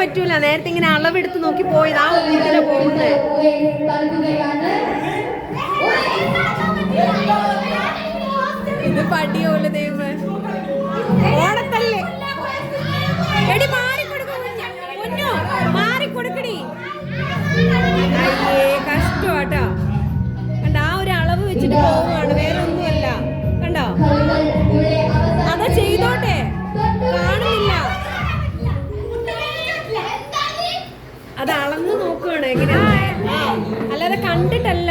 പറ്റൂല. നേരത്തെ ഇങ്ങനെ അളവെടുത്ത് നോക്കി പോയത്. ആ ഊട്ടിലെ പോകുന്നത് ഇത് പടിയോല ദൈവം. ഓടത്തല്ലേ നോക്കുകയാണ് എങ്ങനെ അല്ലാതെ കണ്ടിട്ടല്ല.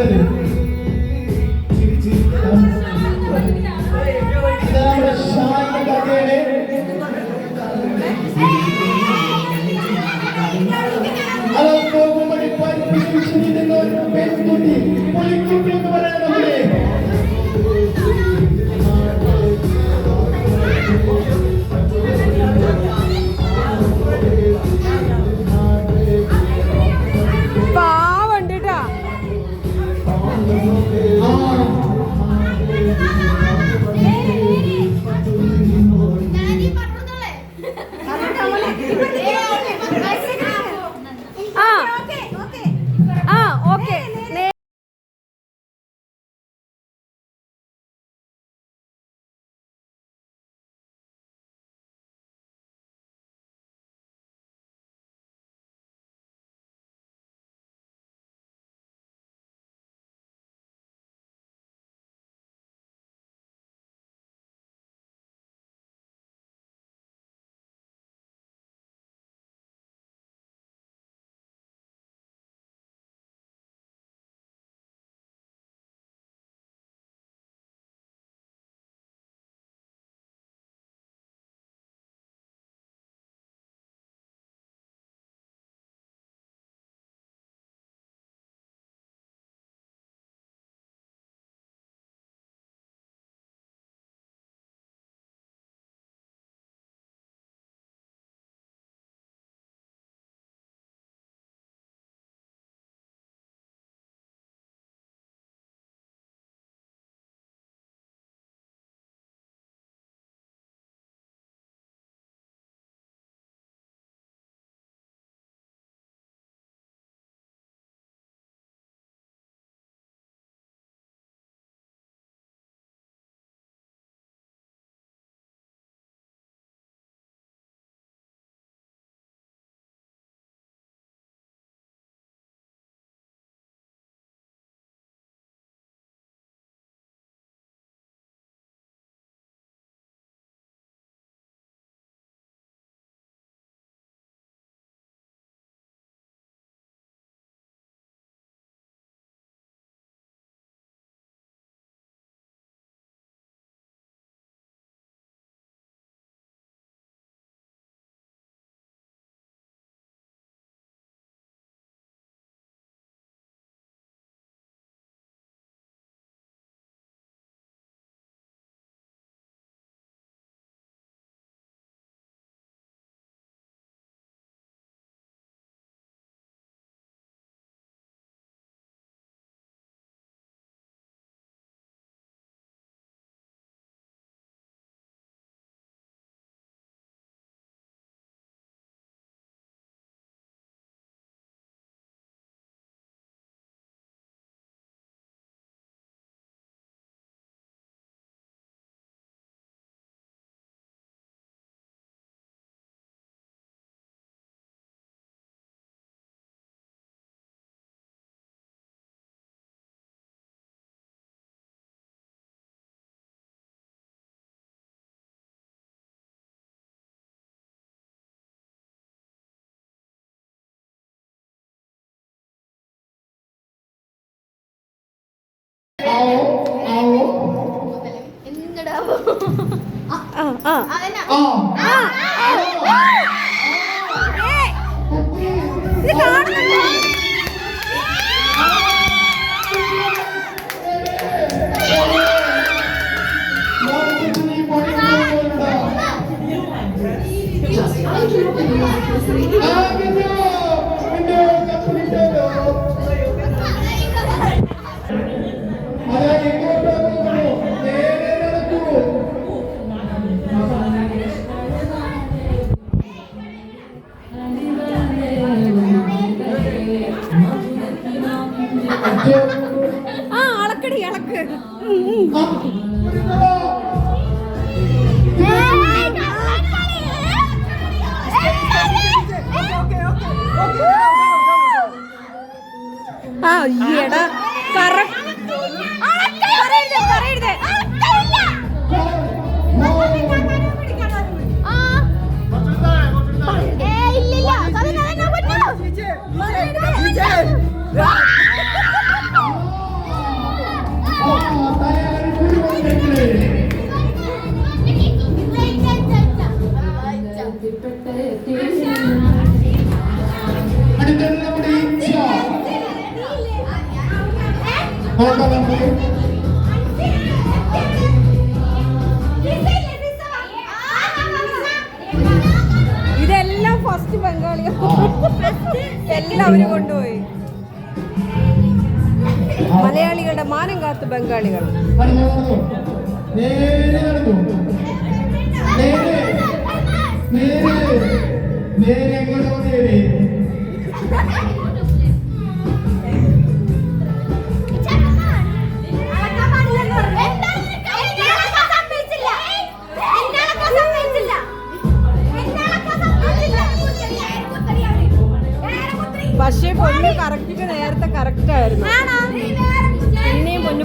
해야 되는데 ആ ആ അതന്നെ ആ ഏയ്, ഇത് കാണുന്നുണ്ടോ മോൾക്ക് ആ അളക്കടി അളക്ക്. ആ ഈയടാ കറക്റ്റ് പറയരുത് പറയരുത് ഇതെല്ലാം ഫസ്റ്റ് ബംഗാളിയോ എല്ലാം അവർ കൊണ്ടുപോയി. മലയാളികളുടെ മാനം കാത്ത് ബംഗാളികൾ. നേരെ.